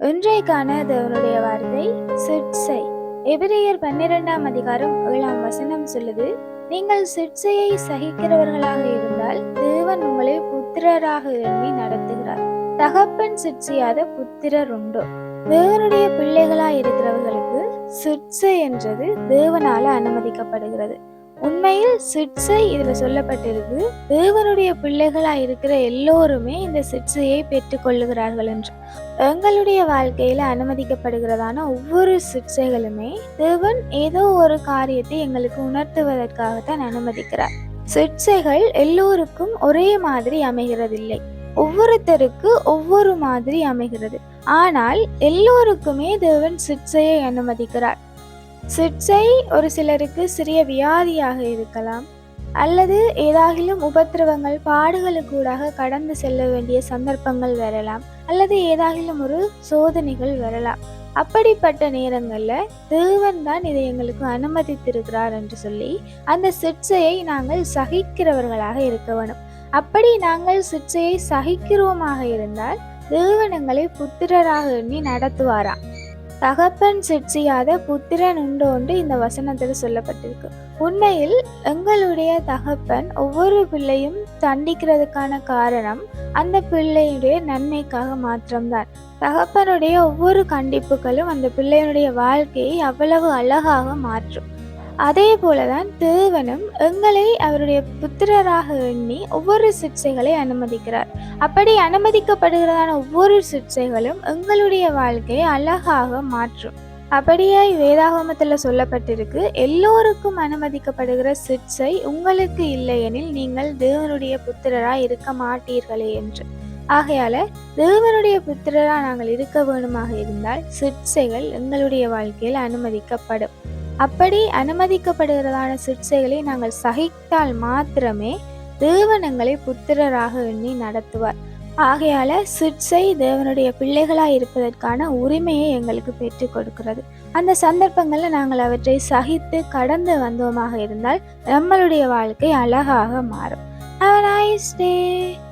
இன்றைக்கான தேவனுடைய வார்த்தை சிற்சை. எபிரேயர் பன்னிரெண்டாம் அதிகாரம் ஏழாம் வசனம் சொல்லுது நீங்கள் சிற்சையை சகிக்கிறவர்களாக இருந்தால் தேவன் உங்களை புத்திரராக எண்ணி நடத்துகிறார். தகப்பன் சிற்சியாத புத்திரர் உண்டோ? தேவனுடைய பிள்ளைகளாய் இருக்கிறவர்களுக்கு சிற்சை என்றது தேவனால அனுமதிக்கப்படுகிறது. உண்மையில் சிற்சை இதில் சொல்லப்பட்டிருக்கு. தேவனுடைய பிள்ளைகளா இருக்கிற எல்லோருமே இந்த சிற்சையை பெற்றுக்கொள்ளுகிறார்கள் என்று. எங்களுடைய வாழ்க்கையில் அனுமதிக்கப்படுகிறதான ஒவ்வொரு சிற்சைகளுமே தேவன் ஏதோ ஒரு காரியத்தை எங்களுக்கு உணர்த்துவதற்காகத்தான் அனுமதிக்கிறார். சிட்சைகள் எல்லோருக்கும் ஒரே மாதிரி அமைகிறதில்லை. ஒவ்வொருத்தருக்கு ஒவ்வொரு மாதிரி அமைகிறது. ஆனால் எல்லோருக்குமே தேவன் சிற்சையை அனுமதிக்கிறார். சிட்சை ஒரு சிலருக்கு சிறிய வியாதியாக இருக்கலாம் அல்லது ஏதாகிலும் உபத்திரவங்கள் பாடுகளுக்கூடாக கடந்து செல்ல வேண்டிய சந்தர்ப்பங்கள் வரலாம் அல்லது ஏதாகிலும் ஒரு சோதனைகள் வரலாம். அப்படிப்பட்ட நேரங்களில் தேவன் தான் இதை எங்களுக்கு அனுமதித்திருக்கிறார் என்று சொல்லி அந்த சிற்சையை நாங்கள் சகிக்கிறவர்களாக இருக்க வேணும். அப்படி நாங்கள் சிற்சையை சகிக்கிறோமாக இருந்தால் தேவனங்களை புத்திரராக எண்ணி நடத்துவாராம் தகப்பன் சிற்சியாத புத்திரன் உண்டோன்று இந்த வசனத்தில் சொல்லப்பட்டிருக்கு. உண்மையில் எங்களுடைய தகப்பன் ஒவ்வொரு பிள்ளையும் தண்டிக்கிறதுக்கான காரணம் அந்த பிள்ளையுடைய நன்மைக்காக மாத்திரம்தான். தகப்பனுடைய ஒவ்வொரு கண்டிப்புகளும் அந்த பிள்ளையினுடைய வாழ்க்கையை அவ்வளவு அழகாக மாற்றும். அதே போலதான் தேவனும் எங்களை அவருடைய புத்திரராக எண்ணி ஒவ்வொரு சிற்சைகளை அனுமதிக்கிறார். அப்படி அனுமதிக்கப்படுகிறதான ஒவ்வொரு சிற்சைகளும் எங்களுடைய வாழ்க்கையை அழகாக மாற்றும். அப்படியாய் வேதாகமத்தில் சொல்லப்பட்டிருக்கு எல்லோருக்கும் அனுமதிக்கப்படுகிற சிற்சை உங்களுக்கு இல்லையெனில் நீங்கள் தேவனுடைய புத்திரராய் இருக்க மாட்டீர்களே என்று. ஆகையால தேவனுடைய புத்திரராக நாங்கள் இருக்க வேணுமாக இருந்தால் சிற்சைகள் எங்களுடைய வாழ்க்கையில் அனுமதிக்கப்படும். அப்படி அனுமதிக்கப்படுகிறதான சிற்சைகளை நாங்கள் சகித்தால் மாத்திரமே தேவனங்களை புத்திரராக எண்ணி நடத்துவார் ஆகையால சிற்சை தேவனுடைய பிள்ளைகளாய் இருப்பதற்கான உரிமையை எங்களுக்கு பெற்றுக் கொடுக்கிறது அந்த சந்தர்ப்பங்களில் நாங்கள் அவற்றை சகித்து கடந்து வந்தோமாக இருந்தால் நம்மளுடைய வாழ்க்கை அழகாக மாறும் அவர் a.